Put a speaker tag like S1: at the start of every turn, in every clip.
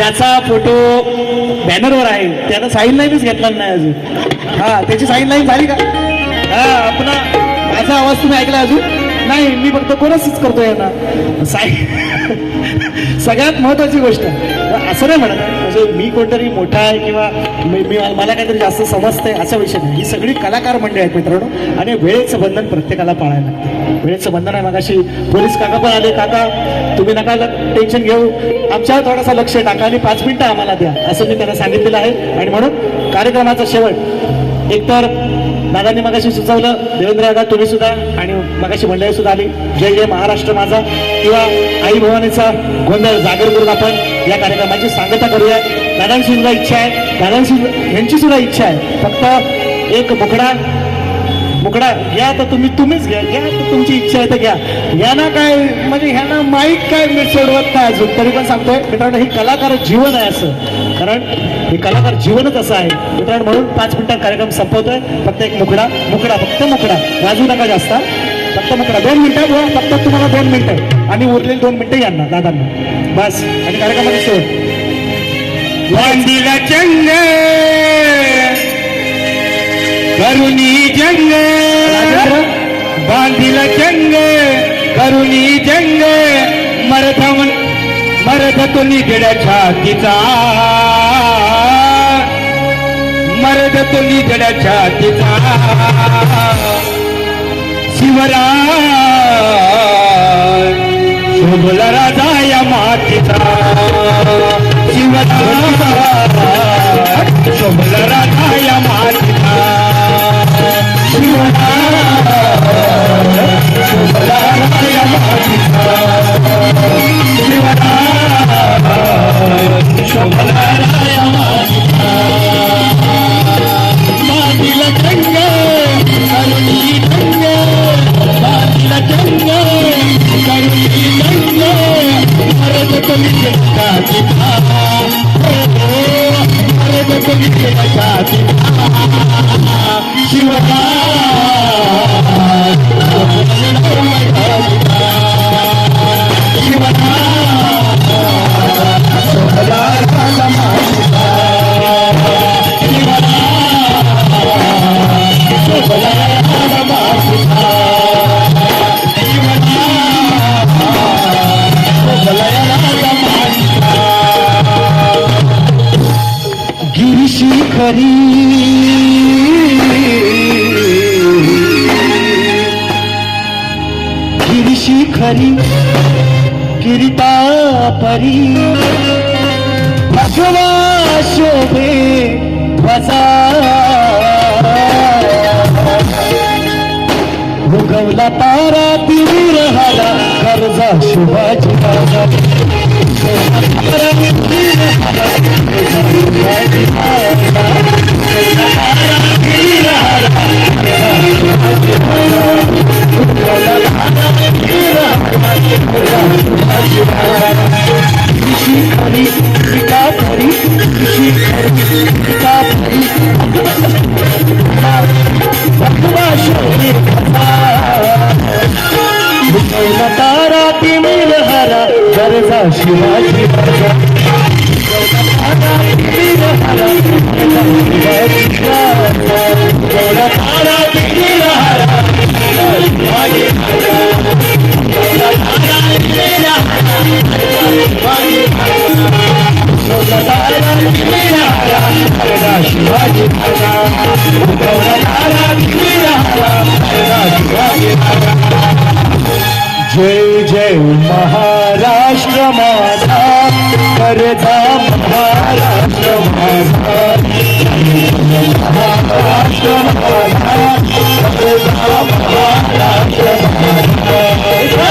S1: ज्याचा फोटो बॅनरवर आहे त्यानं साईन लाईनच घेतला नाही अजून. हा त्याची साईन लाईन झाली का? हा आपण माझा आवाज तुम्ही ऐकला अजून? नाही मी फक्त कोणच करतोय यांना. साई सगळ्यात महत्वाची गोष्ट. असं नाही म्हणत. आहे म्हणजे मी कोणतरी मोठा आहे किंवा मी मी- मला काहीतरी जास्त समजतंय असा विषय नाही. ही सगळी कलाकार मंडळी आहेत मित्रांनो. आणि वेळेचं बंधन प्रत्येकाला पाळायला लागतं. वेळेचं बंधन आहे मगाशी. पोलीस काका पण आले. काका तुम्ही नका टेन्शन घेऊ. आमच्यावर थोडासा लक्ष टाका आणि पाच मिनिटं आम्हाला द्या. असं मी त्यांना सांगितलेलं आहे. आणि म्हणून कार्यक्रमाचा शेवट. एकतर दादांनी मगाशी सुचवलं देवेंद्र दादा तुम्ही सुद्धा आणि मगाशी मंडळी सुद्धा आली. जय जय महाराष्ट्र माझा. किंवा आई भवानीचा गोंधळ जागर करून आपण या कार्यक्रमाची सांगता करूया. दादांची सुद्धा इच्छा आहे. दादांची यांची सुद्धा इच्छा आहे. फक्त एक मुकडा मुकडा घ्या तर तुम्ही तुम्हीच घ्या. घ्या तर तुमची इच्छा आहे तर घ्या. ह्यांना काय म्हणजे ह्यांना माईक काय मी सोडवत नाही अजून. तरी पण सांगतोय मित्रांनो ही कलाकार जीवन आहे असं. कारण हे कलाकार जीवनच असं आहे. मित्रांनो म्हणून पाच मिनिटात कार्यक्रम संपवतोय. फक्त एक मुकडा मुकडा फक्त मुकडा. वाजवू नका जास्त. फक्त मुकडा. दोन मिनिटं बुवा, फक्त तुम्हाला दोन मिनिटं. आणि उरलेली दोन मिनिटं यांना दादांना. बस. आणि कार्यक्रमाची शेवट
S2: वांदिला चंग करुणी जंग बांधिला जंग करुणी जंग मरथ तो निगड्या छातीचा. मरद तो निगड्या छातीचा. शिवराय शोभला राजा या मातीचा. शिवराय मरद कमी गिरीशी खरी किरीता परी भगवा शोभे वसा उगवला तारा तिरीर हाला कर्जा शुभाजी राजा तारा तारा तिमिर हरा गरजा शिवाजी शिवाजी राजा गौरा तारा तिमिर हरा गरजा जय जय महाराष्ट्र माझा करता महाराष्ट्र माझा महाराष्ट्र माझा करजा महाराष्ट्र माझा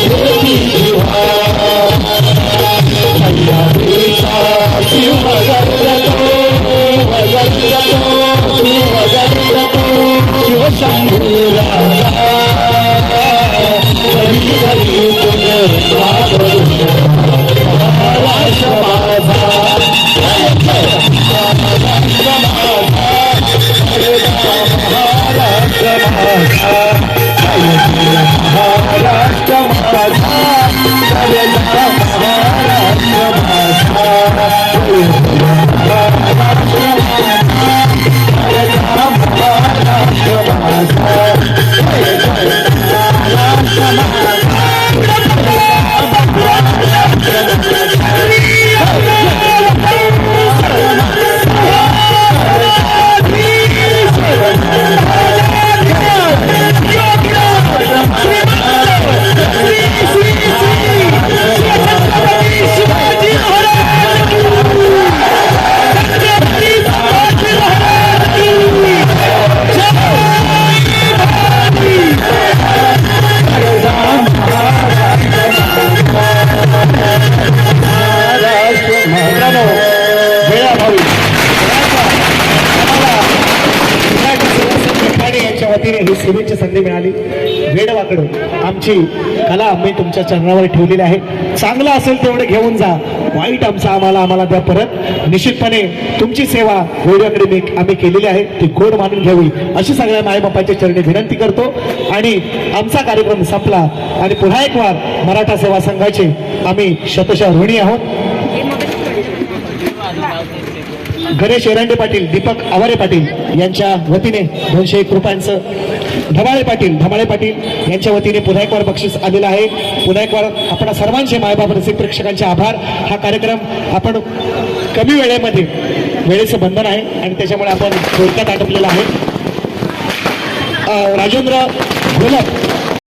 S1: Hare संधी मिळाली. वेडवाकडं आमची कला आम्ही तुमच्या चरणावर ठेवलेली आहे. चांगलं असेल तेवढं घेऊन जा. वाईट आमचं आम्हाला आम्हाला द्या परत. निश्चितपणे तुमची सेवा वेडवाकडे मी आम्ही केलेली आहे. ती गोड मानून घ्यावी. अशी सगळ्या मायबापाच्या चरणी विनंती करतो. आणि आमचा कार्यक्रम संपला. आणि पुन्हा एक वार मराठा सेवा संघाचे आम्ही शतशः ऋणी आहोत. गणेश एरंडे पाटील दीपक आवारे पाटील यांच्या वतीने दोनशे एक रुपयांचं धमाळे पाटील धमाळे पाटील यांच्या वतीने पुन्हा एक वार बक्षीस आलेलं आहे. पुन्हा एक वार आपण सर्वांचे मायबाप रसिक प्रेक्षकांचे आभार. हा कार्यक्रम आपण कमी वेळेमध्ये वेळेचं बंधन आहे आणि त्याच्यामुळे आपण थोडक्यात आटपलेलं आहे. राजेंद्र घोलप